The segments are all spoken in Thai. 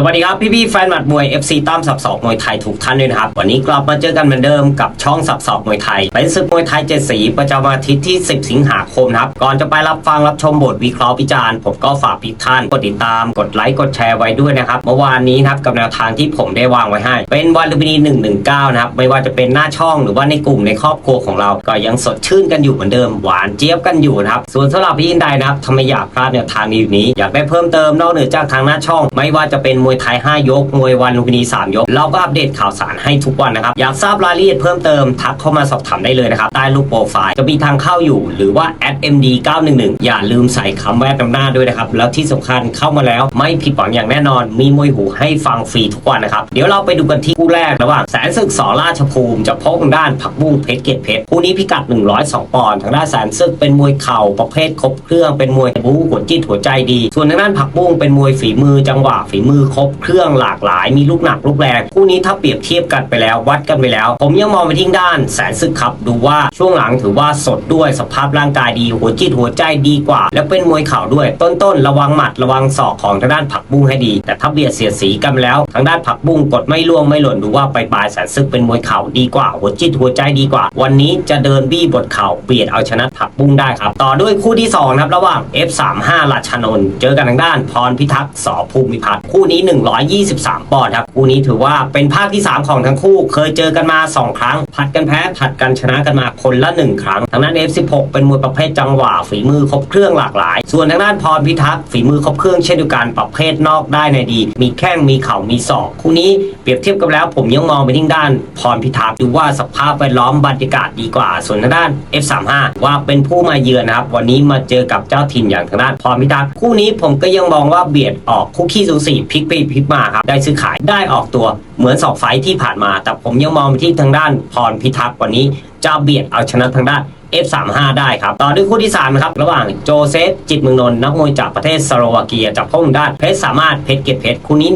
สวัสดีครับ พี่ๆแฟนหมัดมวย FC ตั้มสับสอกมวยไทยทุกท่านด้วยนะครับ วันนี้กลับมาเจอกันเหมือนเดิมกับช่องสับสอกมวยไทย เป็นศึกมวยไทยเจ็ดสีประจำวันอาทิตย์ที่ 10 สิงหาคมนะครับ ก่อนจะไปรับฟังรับชมบทวิเคราะห์พิจารณ์ผมก็ฝากพี่ท่านกดติดตามกดไลค์กดแชร์ไว้ด้วยนะครับเมื่อวานนี้นะครับกับแนวทางที่ผมได้วางไว้ให้ เป็นวันลุมพินี119นะครับไม่ว่าจะเป็นหน้าช่องหรือว่าในกลุ่มในครอบครัวของเรา ก็ยังสดชื่นกันอยู่เหมือนเดิมหวานเจี๊ยบกันอยู่นะครับส่วนสำหรับพี่ยินใดนะครับถ้าไมอยากพลาดแนวทางนี้นี้อยากได้เพิ่มเติมนอกเหนือจากทางหน้าช่อง ไม่ว่าจะเป็นวยไทย 5 ยก มวยวันลุมพินี 3 ยก เราก็อัปเดตข่าวสารให้ทุกวันนะครับ อยากทราบรายละเอียดเพิ่มเติม ทักเข้ามาสอบถามได้เลยนะครับ ใต้รูปโปรไฟล์จะมีทางเข้าอยู่หรือว่า @md 911อย่าลืมใส่คำแวดนำหน้าด้วยนะครับ แล้วที่สำคัญเข้ามาแล้วไม่ผิดหวังอย่างแน่นอน มีมวยหูให้ฟังฟรีทุกวันนะครับ เดี๋ยวเราไปดูกันที่คู่แรกระหว่างแสนศึกสอราชภูมิจะพบทางด้านผักบุ้งเพชรเกตเพชรคู่นี้พิกัด 102 ปอนด์ทางด้านแสนศึกเป็นมวยเข่าประเภทครบเครื่องเป็นมวยบู๊หัวจิตหัวใจดี ส่วนทางด้านผักบุ้งเป็นมวยฝีมือจังหวะฝีมือครบเครื่องหลากหลาย มีลูกหนักลูกแรงคู่นี้ถ้าเปรียบเทียบกันไปแล้ววัดกันไปแล้ว ผมยังมองไปที่ด้านแสนศึกครับดูว่าช่วงหลังถือว่าสดด้วยสภาพร่างกายดี หัวจิตหัวใจดีกว่า แล้วเป็นมวยเข่าด้วย ต้นๆระวังหมัดระวังศอกของทางด้านผักบุ้งให้ดี แต่ถ้าเบียดเสียดสีกันแล้ว ทางด้านผักบุ้งกดไม่ล่วงไม่หล่นดูว่าไปปลายแสนซึกเป็นมวยเข่าดีกว่า หัวจิตหัวใจดีกว่า วันนี้จะเดินบี้บทเข่าเบียดเอาชนะผักบุ้งได้ครับ ต่อด้วยคู่ที่2นะครับระหว่าง F35 ราชนนท์เจอกันทางด้านพรพิทักษ์สอภูมิพัฒน์คู่นี้ 123 ปอนด์ครับคู่นี้ถือว่าเป็นภาคที่ 3 ของทั้งคู่เคยเจอกันมา 2 ครั้ง ผัดกันแพ้ผัดกันชนะกันมาคนละ 1 ครั้งทางด้าน F16 เป็นมวยประเภทจังหวะฝีมือครบเครื่องหลากหลาย ส่วนทางด้านพรพิทักษ์ฝีมือครบเครื่องเช่นเดียวกันประเภทนอกได้ในดี มีแข้งมีเข่ามีศอกคู่นี้เปรียบเทียบกันแล้วผมยังมองไปที่ด้านพรพิทักษ์ดูว่าสภาพแวดล้อมบรรยากาศดีกว่า ส่วนทางด้าน F35 ว่าเป็นผู้มาเยือนนะครับ วันนี้มาเจอกับเจ้าถิ่นอย่างทางด้านพรพิทักษ์คู่นี้ผมก็ยังมองว่าเบียดออกคู่ขี้สูสีพลิกไปพลิกมาครับได้ซื้อขายได้ออกตัวเหมือนสองไฟท์ที่ผ่านมา แต่ผมยังมองไปที่ทางด้านพรพิทักษ์วันนี้จะเบียดเอาชนะทางด้าน F35 ได้ครับ ต่อด้วยคู่ที่3นะครับระหว่างโจเซฟจิตเมืองนนท์นักมวยจากประเทศสโลวาเกียจากพ่อมด้านเพชรสามารถเพชรเกียรตเพชรคู่นี้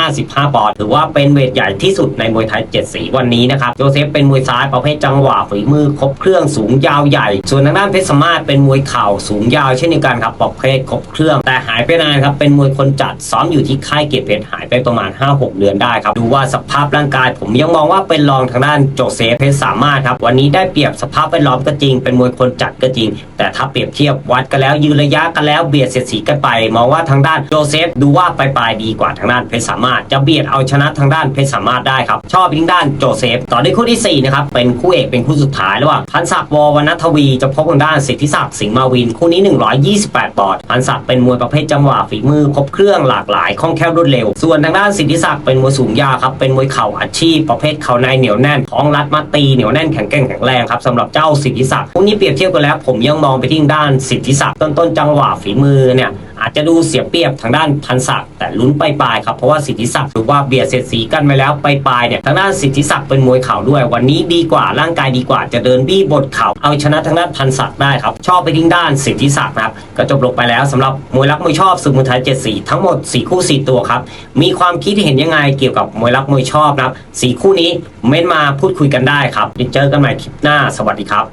155 ปอนด์ถือว่าเป็นเวทใหญ่ที่สุดในมวยไทย7สีวันนี้นะครับโจเซฟเป็นมวยซ้ายประเภทจังหวะฝีมือครบเครื่องสูงยาวใหญ่ ส่วนทางด้านเพชรสามารถเป็นมวยเข่าสูงยาวเช่นเดียวกันครับประเภทครบเครื่อง แต่หายไปนานครับเป็นมวยคนจัดซ้อมอยู่ที่ค่ายเกียรตเพชรหายไปประมาณ 5-6 เดือนได้ครับดูว่าสภาพร่างกาย ผมยังมองว่าเป็นรองทางด้านโจเซฟเพชรสามารถครับวันนี้ได้เปรียบสภาพแวดล้อมก็จริงเป็นมวยคนจัดก็จริง แต่ถ้าเปรียบเทียบวัดกันแล้วยืนระยะกันแล้วเบียดเสียดสีกันไปมองว่าทางด้านโจเซฟดูว่าปลายๆดีกว่าทางด้านเพชรสามารถ จะเบียดเอาชนะทางด้านเพชรสามารถได้ครับ ชอบทางด้านโจเซฟ ต่อด้วยคู่ที่4นะครับเป็นคู่เอกเป็นคู่สุดท้ายระหว่างพันศักดิ์ววรรณทวีจะพบทางด้านสิทธิศักดิ์สิงห์มาวินคู่นี้ 128 ปอนด์พันศักดิ์เป็นมวยประเภทจังหวะฝีมือครบเครื่องหลากหลายคล่องแคล่วรวดเร็ว ส่วนทางด้านสิทธิศักดิ์เป็นมวยสูงยาครับเป็นมวยเข่าอาชีพประเภทเข่าในเหนียวแน่นของรัดมาตีเหนียวแน่นแข็งแกร่งแข็งแรงครับสำหรับเจ้าสิทธิศักดิคู่นี้เปรียบเทียบกันแล้ว ผมยังมองไปที่ด้านสิทธิศักดิ์ต้นต้นจังหวะฝีมือเนี่ยอาจจะดูเสียเปรียบทางด้านพันศักดิ์แต่ลุ้นไปปลายครับเพราะว่าสิทธิศักดิ์ถือว่าเบียดเสียดสีกันไปแล้วปลายเนี่ยทางด้านสิทธิศักดิ์เป็นมวยเข่าด้วย วันนี้ดีกว่าร่างกายดีกว่าจะเดินบี้บทเข่าเอาชนะทางด้านพันศักดิ์ได้ครับชอบไปทิ้งด้านสิทธิศักดิ์นะครับก็จบลงไปแล้วสำหรับมวยรักมวยชอบศึกมวยไทยเจ็ดสีทั้งหมด 4 คู่ 4 ตัวครับมีความคิดเห็นยังไงเกี่ยวกับมวยรักมวยชอบนะครับสี่คู่นี้เม้นมาพูดคุยกันได้ครับเจอกันใหม่คลิปหน้าสวัสดีครับ